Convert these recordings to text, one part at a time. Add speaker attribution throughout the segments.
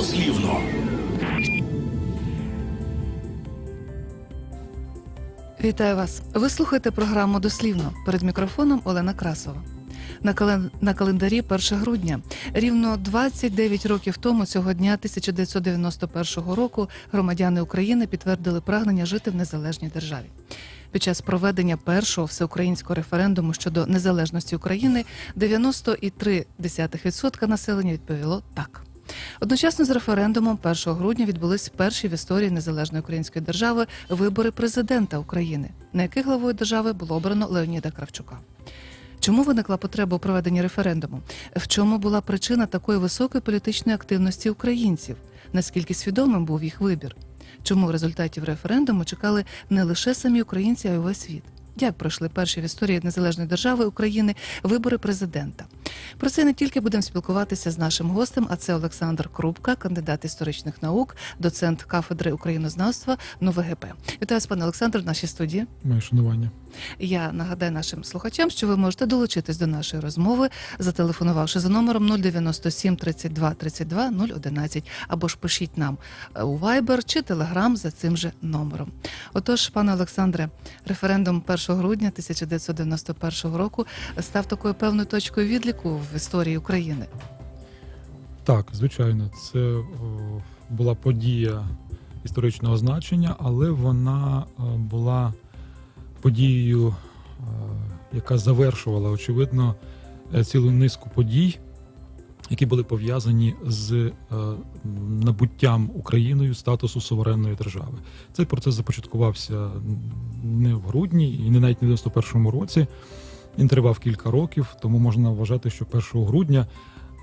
Speaker 1: дослівно.
Speaker 2: Вітаю вас. Ви слухаєте програму Дослівно перед мікрофоном Олена Красова. На, кален... на календарі 1 грудня. Рівно 29 років тому, цього дня 1991 року, громадяни України підтвердили прагнення жити в незалежній державі. Під час проведення першого всеукраїнського референдуму щодо незалежності України 90,3% населення відповіло так. Одночасно з референдумом 1 грудня відбулись перші в історії незалежної української держави вибори президента України, на яких главою держави було обрано Леоніда Кравчука. Чому виникла потреба у проведенні референдуму? В чому була причина такої високої політичної активності українців? Наскільки свідомим був їх вибір? Чому результатів референдуму чекали не лише самі українці, а й увесь світ? Як пройшли перші в історії незалежної держави України вибори президента? Про це не тільки будемо спілкуватися з нашим гостем, а це Олександр Крупка, кандидат історичних наук, доцент кафедри українознавства НУВГП. Вітаю вас, пане Олександр, в нашій студії.
Speaker 3: Моє шанування.
Speaker 2: Я нагадаю нашим слухачам, що ви можете долучитись до нашої розмови, зателефонувавши за номером 097 32 32 011, або ж пишіть нам е, у Viber чи Telegram за цим же номером. Отож, пане Олександре, референдум 1 грудня 1991 року став такою певною точкою відліку в історії України.
Speaker 3: Так, звичайно, це о, була подія історичного значення, але вона е, була подією, е, яка завершувала, очевидно, е, цілу низку подій, які були пов'язані з е, набуттям Україною статусу суверенної держави. Цей процес започаткувався не в грудні і не навіть не в 91-му році. Він тривав кілька років, тому можна вважати, що 1 грудня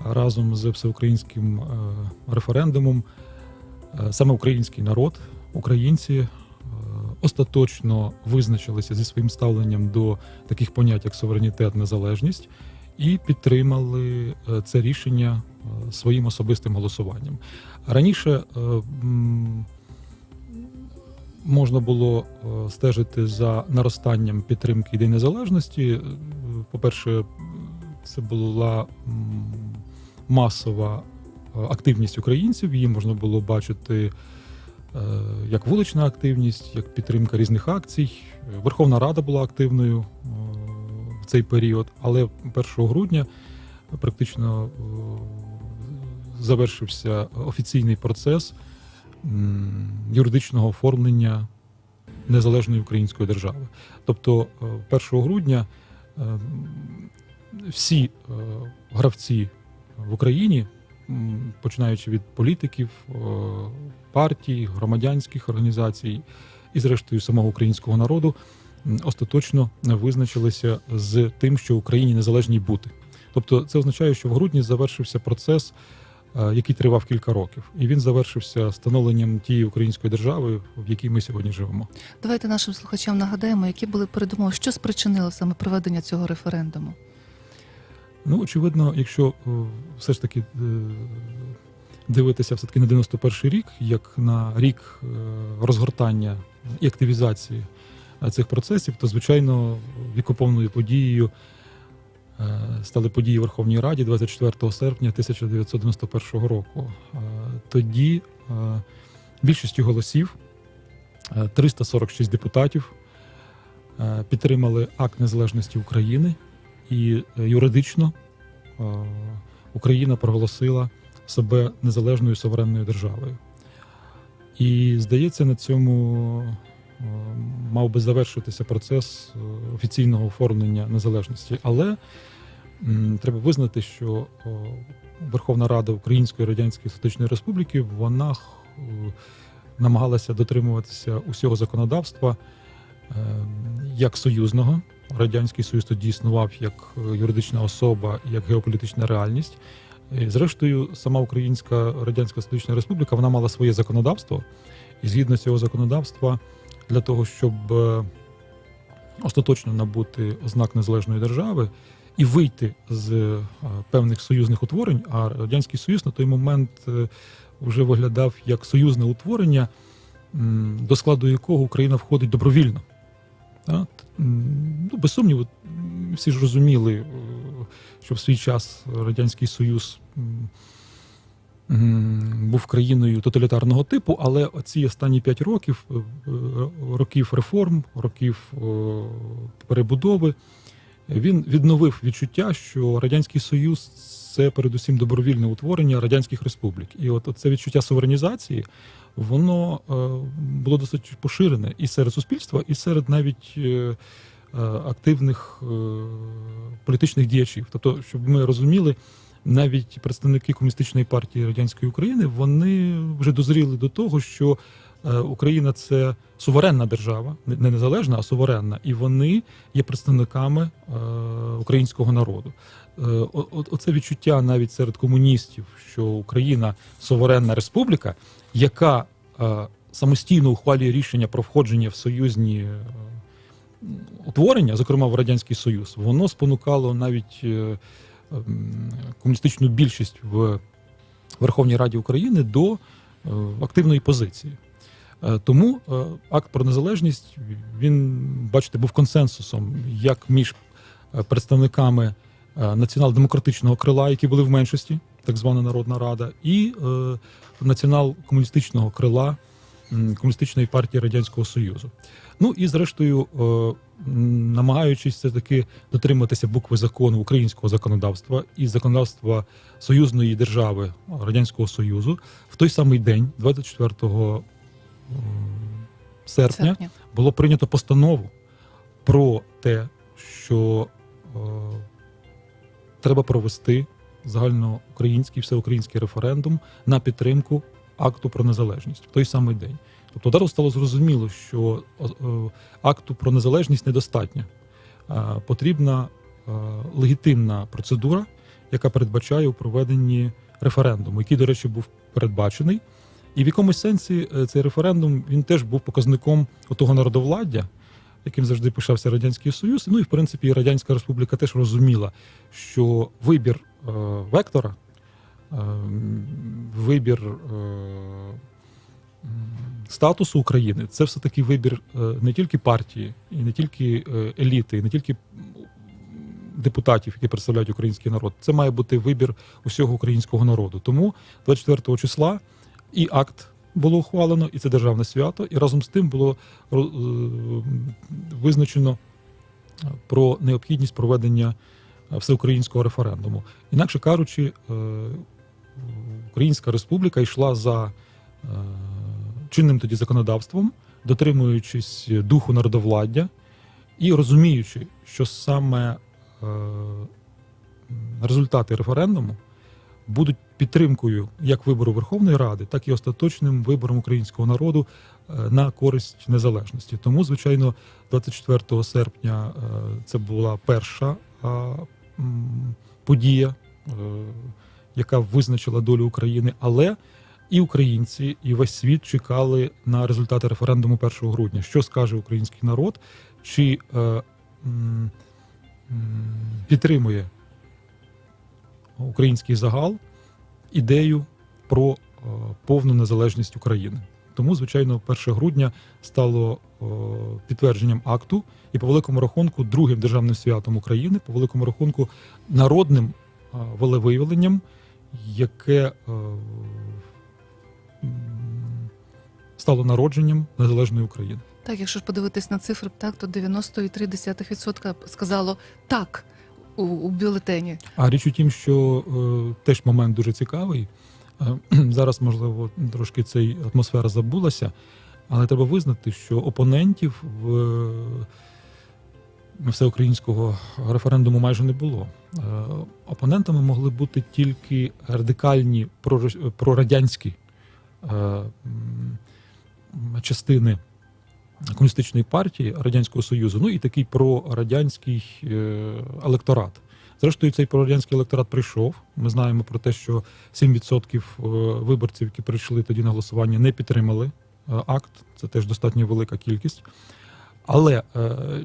Speaker 3: разом з всеукраїнським е, референдумом е, саме український народ, українці остаточно визначилися зі своїм ставленням до таких понять, як суверенітет, незалежність, і підтримали е, це рішення е, своїм особистим голосуванням. Раніше е, можна було стежити за наростанням підтримки ідей незалежності. По-перше, це була масова активність українців. Її можна було бачити як вулична активність, як підтримка різних акцій. Верховна Рада була активною цей період, але 1 грудня практично е, завершився офіційний процес юридичного оформлення незалежної української держави. Тобто, е, 1 грудня е, всі е, гравці в Україні, починаючи від політиків, е, партій, громадянських організацій і, зрештою, самого українського народу, остаточно визначилися з тим, що Україні незалежній бути. Тобто, це означає, що в грудні завершився процес, е, який тривав кілька років, і він завершився становленням тієї української держави, в якій ми сьогодні живемо.
Speaker 2: Давайте нашим слухачам нагадаємо, які були передумови, що спричинило саме проведення цього референдуму.
Speaker 3: Ну, очевидно, якщо е, все ж таки е, дивитися все-таки на 91 рік, як на рік розгортання і активізації цих процесів, то звичайно вікоповною подією е, стали події в Верховній Раді 24 серпня 1991 року. Е, Тоді е, більшістю голосів е, 346 депутатів е, підтримали акт незалежності України і е, юридично е, Україна проголосила себе незалежною суверенною державою. І здається, на цьому е, мав би завершитися процес е, офіційного оформлення незалежності. Але треба визнати, що е, Верховна Рада Української Радянської Соціалістичної Республіки вона е, намагалася дотримуватися усього законодавства е, як союзного. Радянський Союз тоді існував як е, юридична особа, як геополітична реальність. І, Зрештою, сама Українська Радянська Соціалістична Республіка вона мала своє законодавство, і згідно цього законодавства, для того, щоб е, остаточно набути ознак незалежної держави і вийти з е, певних союзних утворень, а Радянський Союз на той момент е, вже виглядав як союзне утворення, до складу якого Україна входить добровільно. Ну, без сумніву, всі ж розуміли, що в свій час Радянський Союз був країною тоталітарного типу, але оці останні п'ять років, е, е, років реформ, років е, перебудови, він відновив відчуття, що Радянський Союз це передусім добровільне утворення радянських республік. І от це відчуття суверенізації, воно було досить поширене і серед суспільства, і серед навіть активних політичних діячів. Тобто, щоб ми розуміли, навіть представники комуністичної партії радянської України вони вже дозріли до того, що е, Україна це суверенна держава, не не незалежна, а суверенна, і вони є представниками е, українського народу. Е, Оце відчуття навіть серед комуністів, що Україна суверенна республіка, яка самостійно ухвалює рішення про входження в союзні утворення, зокрема в Радянський Союз, воно спонукало навіть комуністичну більшість в Верховній Раді України до е, активної позиції. Е, Тому е, акт про незалежність він, бачите, був консенсусом як між представниками націонал-демократичного крила, які були в меншості, так звана Народна Рада, і націонал-комуністичного крила Комуністичної партії Радянського Союзу. Ну і зрештою, намагаючись все таки дотриматися букви закону українського законодавства і законодавства союзної держави Радянського Союзу, в той самий день, 24 серпня,
Speaker 2: Серпня.
Speaker 3: було прийнято постанову про те, що е, треба провести загальноукраїнський всеукраїнський референдум на підтримку акту про незалежність в той самий день. Тобто одразу стало зрозуміло, що е, акту про незалежність недостатньо. Е, Потрібна е, легітимна процедура, яка передбачає у проведенні референдуму, який, до речі, був передбачений. І в якомусь сенсі цей референдум він теж був показником того народовладдя, яким завжди пишався Радянський Союз. Ну і в принципі Радянська Республіка теж розуміла, що вибір вектора, вибір статусу України це все-таки вибір е, не тільки партії, і не тільки е, еліти, і не тільки депутатів, які представляють український народ. Це має бути вибір усього українського народу. Тому 24 числа і акт було ухвалено, і це державне свято, і разом з тим було е, визначено про необхідність проведення всеукраїнського референдуму. Інакше кажучи, Українська Республіка йшла за чинним тоді законодавством, дотримуючись духу народовладдя і розуміючи, що саме е, результати референдуму будуть підтримкою як вибору Верховної Ради, так і остаточним вибором українського народу е, на користь незалежності. Тому, звичайно, 24 серпня е, це була перша подія, яка визначила долю України, але і українці, і весь світ чекали на результати референдуму 1 грудня. Що скаже український народ, чи е, м, м, підтримує український загал ідею про е, повну незалежність України. Тому, звичайно, 1 грудня стало е, підтвердженням акту і по великому рахунку другим державним святом України, по великому рахунку народним е, волевиявленням, яке е, стало народженням незалежної України.
Speaker 2: Так, якщо ж подивитись на цифри, так, то 90,3% сказало так у, у бюлетені.
Speaker 3: А річ у тім, що е, теж момент дуже цікавий. Е, зараз, можливо, трошки цей атмосфера забулася, але треба визнати, що опонентів в е, всеукраїнського референдуму майже не було. Е, опонентами могли бути тільки радикальні прор- прорадянські е, частини комуністичної партії Радянського Союзу, ну і такий прорадянський е, електорат. Зрештою, цей прорадянський електорат прийшов. Ми знаємо про те, що 7% е, виборців, які прийшли тоді на голосування, не підтримали е, акт. Це теж достатньо велика кількість. Але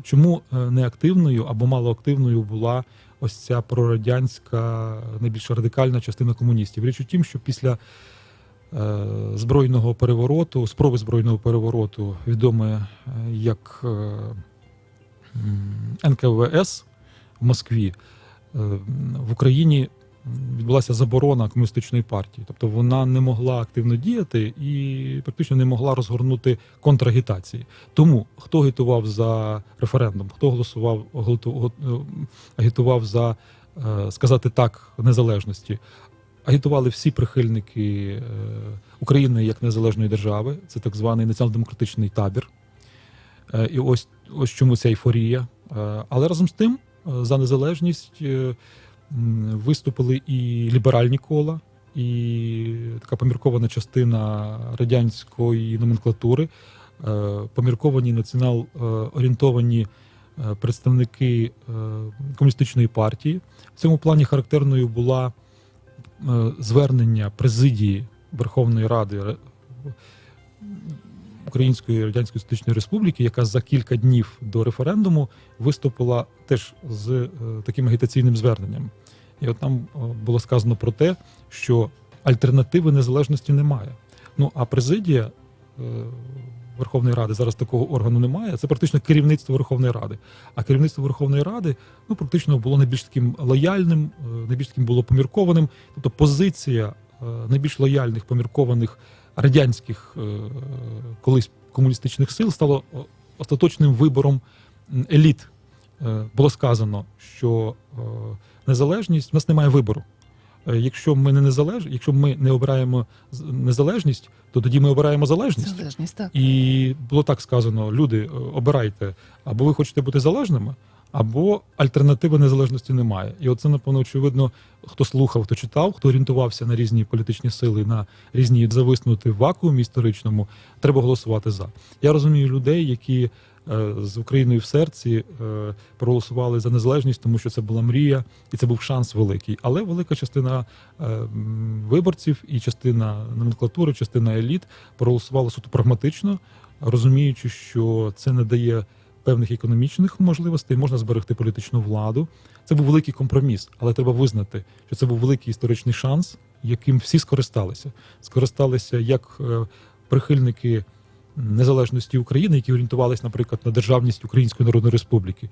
Speaker 3: чому неактивною або малоактивною була ось ця прорадянська, найбільш радикальна частина комуністів? Річ у тім, що після збройного перевороту, спроби збройного перевороту, відоме е, як е, НКВС в Москві, е, в Україні відбулася заборона комуністичної партії. Тобто вона не могла активно діяти і практично не могла розгорнути контрагітації. Тому хто агітував за референдум, хто голосував, голосу- е, агітував за е, сказати так незалежності. Агітували всі прихильники е, України як незалежної держави, це так званий націонал-демократичний табір. Е, І ось, ось чому ця ейфорія. Е, Але разом з тим за незалежність виступили і ліберальні кола, і така поміркована частина радянської номенклатури, помірковані націонал орієнтовані представники комуністичної партії. В цьому плані характерною була звернення президії Верховної Ради Української Радянської Соціалістичної Республіки, яка за кілька днів до референдуму виступила теж з е, таким агітаційним зверненням. І от там е, було сказано про те, що альтернативи незалежності немає. Ну а президія е, Верховної Ради зараз такого органу немає. Це практично керівництво Верховної Ради. А керівництво Верховної Ради ну практично було найбільш таким лояльним, е, найбільш таким було поміркованим. Тобто позиція е, найбільш лояльних поміркованих радянських е, колись комуністичних сил стала остаточним вибором еліт. Було сказано, що незалежність в нас немає вибору. Е, Якщо ми не незалеж... якщо ми не обираємо незалежність, то тоді ми обираємо залежність.
Speaker 2: Залежність, так.
Speaker 3: І було так сказано: люди, е, обирайте, або ви хочете бути залежними, або альтернативи незалежності немає. І оце, напевно, очевидно, хто слухав, хто читав, хто орієнтувався на різні політичні сили, на різні зависнути в вакуумі історичному, треба голосувати за. Я розумію людей, які з Україною в серці е, проголосували за незалежність, тому що це була мрія, і це був шанс великий. Але велика частина е, виборців і частина номенклатури, частина еліт проголосувала суто прагматично, розуміючи, що це не дає певних економічних можливостей, можна зберегти політичну владу. Це був великий компроміс, але треба визнати, що це був великий історичний шанс, яким всі скористалися. Скористалися як е, прихильники незалежності України, які орієнтувалися, наприклад, на державність Української Народної Республіки,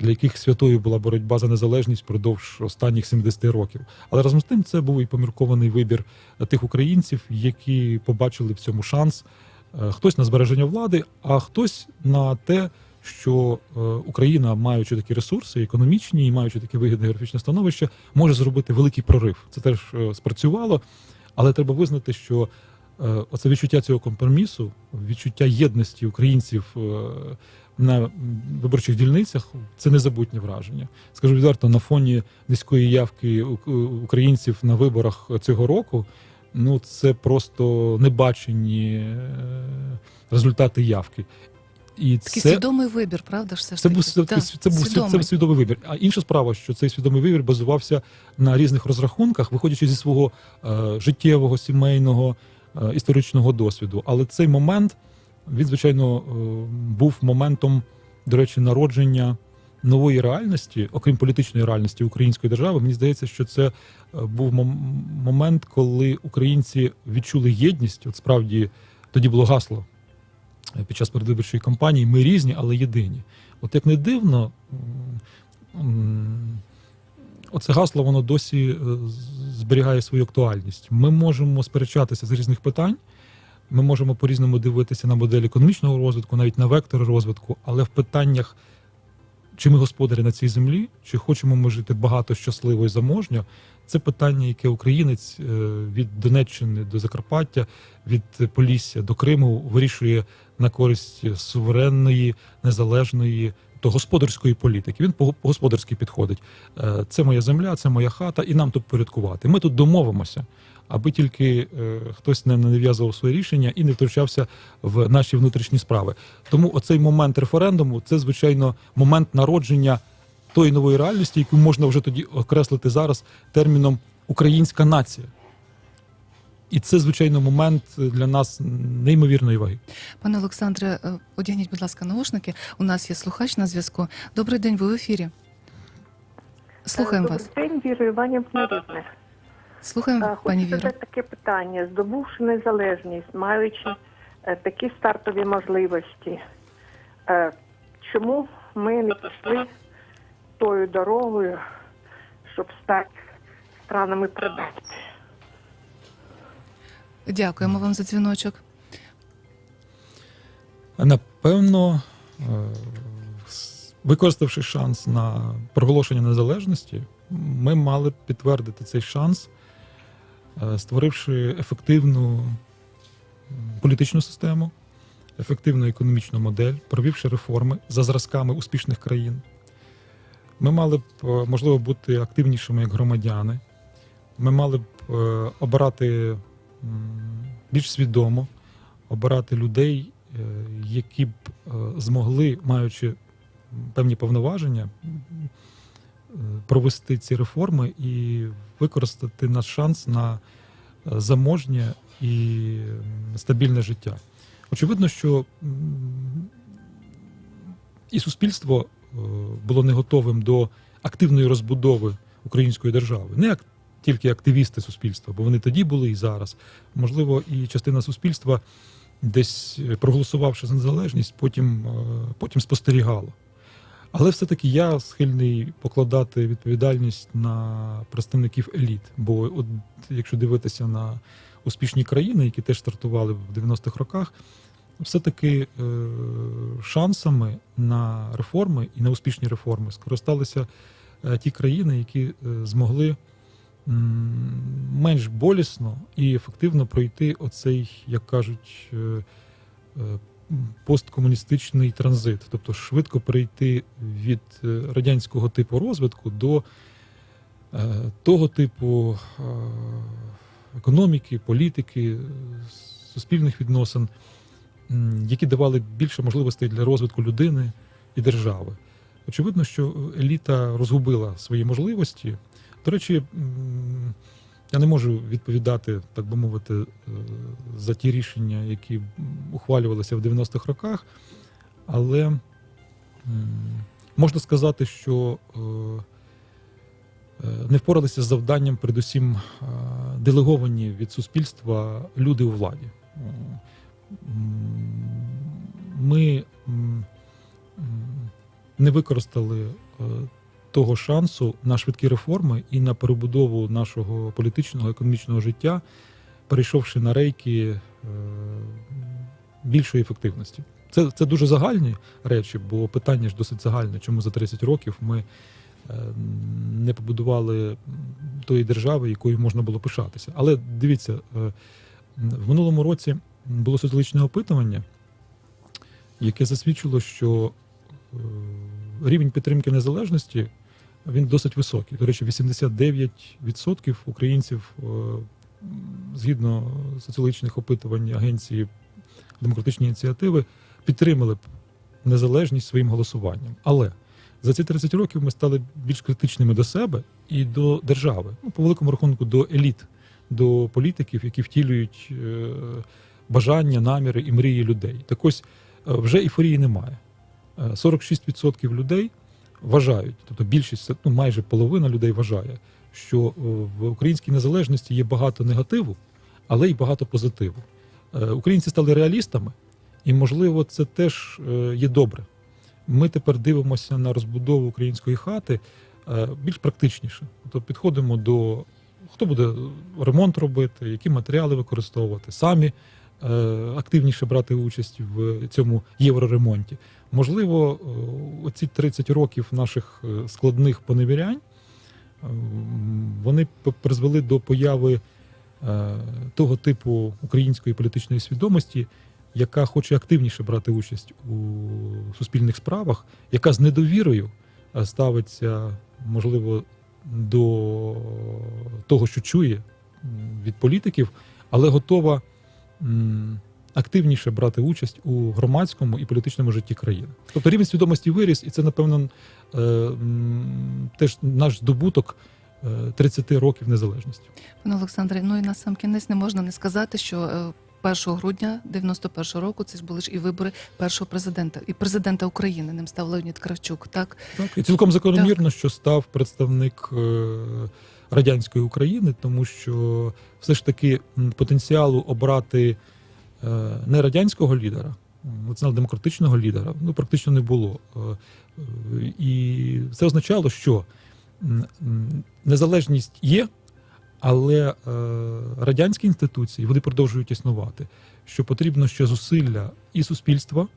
Speaker 3: для яких святою була боротьба за незалежність впродовж останніх 70 років. Але разом з тим це був і поміркований вибір тих українців, які побачили в цьому шанс. Е, Хтось на збереження влади, а хтось на те, що е, Україна, маючи такі ресурси, економічні і маючи таке вигідне географічне становище, може зробити великий прорив. Це теж е, спрацювало, але треба визнати, що е, оце відчуття цього компромісу, відчуття єдності українців е, на виборчих дільницях це незабутнє враження. Скажу відверто, на фоні низької явки українців на виборах цього року. Ну, це просто небачені е, результати явки. І
Speaker 2: Такий
Speaker 3: це,
Speaker 2: свідомий вибір, правда ж все ж
Speaker 3: це був, це, це, це, був, сві- це
Speaker 2: свідомий.
Speaker 3: був свідомий вибір. А інша справа, що цей свідомий вибір базувався на різних розрахунках, виходячи зі свого е, життєвого, сімейного, е, історичного досвіду. Але цей момент, він, звичайно, е, був моментом, до речі, народження нової реальності, окрім політичної реальності української держави. Мені здається, що це е, був момент, коли українці відчули єдність. От справді тоді було гасло е, під час передвиборчої кампанії. Ми різні, але єдині. От як не дивно, оце гасло воно досі е, зберігає свою актуальність. Ми можемо сперечатися з різних питань. Ми можемо по-різному дивитися на модель економічного розвитку, навіть на вектори розвитку, але в питаннях, чи ми господарі на цій землі, чи хочемо ми жити багато, щасливо і заможньо, це питання, яке українець е, від Донеччини до Закарпаття, від Полісся до Криму вирішує на користь суверенної, незалежної. То господарської політики він по господарськи підходить. Е, Це моя земля, це моя хата, і нам тут порядкувати. Ми тут домовимося, аби тільки е, хтось не нав'язував своє рішення і не втручався в наші внутрішні справи. Тому оцей момент референдуму це звичайно момент народження тої нової реальності, яку можна вже тоді окреслити зараз терміном українська нація. І це, звичайно, момент для нас неймовірної ваги.
Speaker 2: Пане Олександре, е, одягніть, будь ласка, наушники. У нас є слухач на зв'язку. Добрий день, ви в ефірі. Слухаємо вас.
Speaker 1: Добрий день, Віра Іванівна Рідне.
Speaker 2: Слухаємо,
Speaker 1: Е,
Speaker 2: пані
Speaker 1: Хочу задати таке питання. Здобувши незалежність, маючи е, такі стартові можливості, чому ми не пішли тою дорогою, щоб стати странами продати.
Speaker 2: Дякуємо вам за дзвіночок.
Speaker 3: Напевно, е, використавши шанс на проголошення незалежності, ми мали б підтвердити цей шанс, е, створивши ефективну політичну систему, ефективну економічну модель, провівши реформи за зразками успішних країн. Ми мали б, е, можливо, бути активнішими як громадяни. Ми мали б обирати більш свідомо, обирати людей, е, які б е, змогли, маючи певні повноваження, провести ці реформи і використати наш шанс на е, заможнє і стабільне життя. Очевидно, що і суспільство було не готовим до активної розбудови української держави. Не тільки активісти суспільства, бо вони тоді були і зараз. Можливо, і частина суспільства, десь е, проголосувавши за незалежність, потім, е, потім спостерігала. Але все-таки я схильний покладати відповідальність на представників еліт. Бо, от, якщо дивитися на успішні країни, які теж стартували в 90-х роках, все-таки е, шансами на реформи і на успішні реформи скористалися е, ті країни, які е, змогли менш болісно і ефективно пройти оцей, як кажуть, е, е, посткомуністичний транзит, тобто швидко перейти від е, радянського типу розвитку до того типу економіки, політики, суспільних відносин, які давали більше можливостей для розвитку людини і держави. Очевидно, що еліта розгубила свої можливості. До речі, я не можу відповідати, так би мовити, е, за ті рішення, які ухвалювалися в 90-х роках, але можна сказати, що е, е, не впоралися з завданням, передусім делеговані від суспільства люди у владі. Ми не використали того шансу на швидкі реформи і на перебудову нашого політичного економічного життя, перейшовши на рейки е, більшої ефективності. Це, це дуже загальні речі, бо питання ж досить загальне, чому за 30 років ми е, не побудували тої держави, якою можна було пишатися. Але дивіться, е, в минулому році було соціологічне опитування, яке засвідчило, що рівень підтримки незалежності він досить високий. До речі, 89% українців, е, згідно соціологічних опитувань агенції демократичні ініціативи, підтримали б незалежність своїм голосуванням. Але за ці 30 років ми стали більш критичними до себе і до держави. Ну, по великому рахунку, до еліт, до політиків, які втілюють е, бажання, наміри і мрії людей. Так ось е, вже ейфорії немає. Е, 46% людей вважають, тобто більшість, ну майже половина людей вважає, що е, в українській незалежності є багато негативу, але й багато позитиву. Е, Українці стали реалістами, і, можливо, це теж е, є добре. Ми тепер дивимося на розбудову української хати більш практичніше. Тобто підходимо до хто буде ремонт робити, які матеріали використовувати, самі активніше брати участь в цьому євроремонті. Можливо, е, оці 30 років наших е, складних поневірянь е, вони призвели до появи того типу української політичної свідомості, яка хоче активніше брати участь у суспільних справах, яка з недовірою ставиться, можливо, до того, що чує від політиків, але готова активніше брати участь у громадському і політичному житті країни. Тобто рівень свідомості виріс, і це, напевно, е, теж наш здобуток е, 30 років незалежності.
Speaker 2: Пане Олександре, ну і на сам кінець не можна не сказати, що е, 1 грудня 91 року це ж були ж і вибори першого президента і президента України. Ним став Леонід Кравчук. Так
Speaker 3: Так, і цілком закономірно, що став представник е, радянської України, тому що все ж таки потенціалу обрати е, не радянського лідера, націонал-демократичного лідера, ну практично не було. Е, е, І це означало, що незалежність є, Але е, радянські інституції вони продовжують існувати. Що потрібно ще зусилля і суспільства,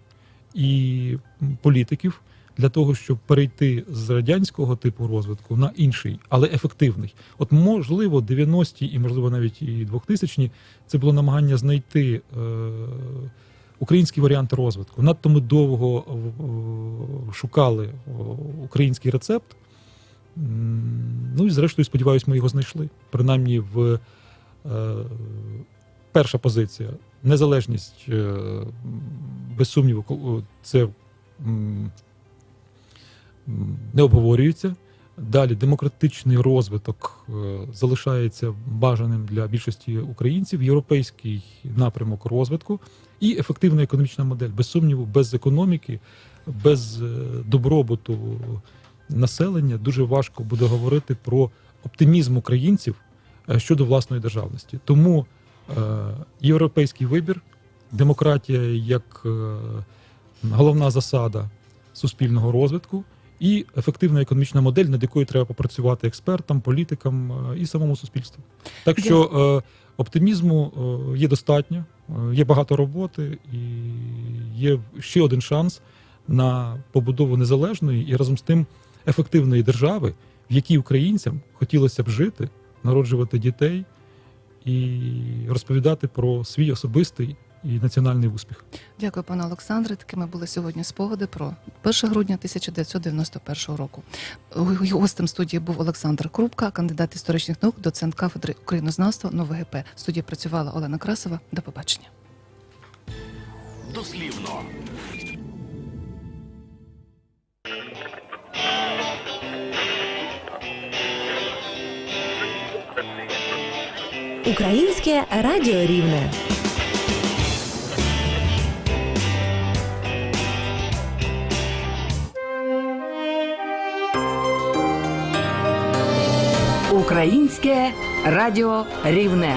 Speaker 3: і політиків для того, щоб перейти з радянського типу розвитку на інший, але ефективний. От можливо, 90-ті і можливо навіть і 2000-ні це було намагання знайти е, український варіант розвитку. Надто ми довго е, шукали е, український рецепт. Ну і зрештою, сподіваюся, ми його знайшли. Принаймні, в перша позиція незалежність, без сумніву, це не обговорюється. Далі демократичний розвиток е, залишається бажаним для більшості українців, європейський напрямок розвитку і ефективна економічна модель. Без сумніву, без економіки, без е, добробуту населення дуже важко буде говорити про оптимізм українців е, щодо власної державності. Тому європейський вибір, демократія як головна засада суспільного розвитку. І ефективна економічна модель, над якою треба попрацювати експертам, політикам е, і самому суспільству. Так що е, оптимізму е, є достатньо, є багато роботи, і є ще один шанс на побудову незалежної і разом з тим ефективної держави, в якій українцям хотілося б жити, народжувати дітей і розповідати про свій особистий і національний успіх.
Speaker 2: Дякую, пане Олександре. Такими були сьогодні спогади про 1 грудня 1991 року. Гостем студії був Олександр Крупка, кандидат історичних наук, доцент кафедри українознавства НОВГП. В студії працювала Олена Красова. До побачення.
Speaker 4: Дослівно.
Speaker 5: Українське Радіо Рівне.
Speaker 6: Українське Радіо Рівне.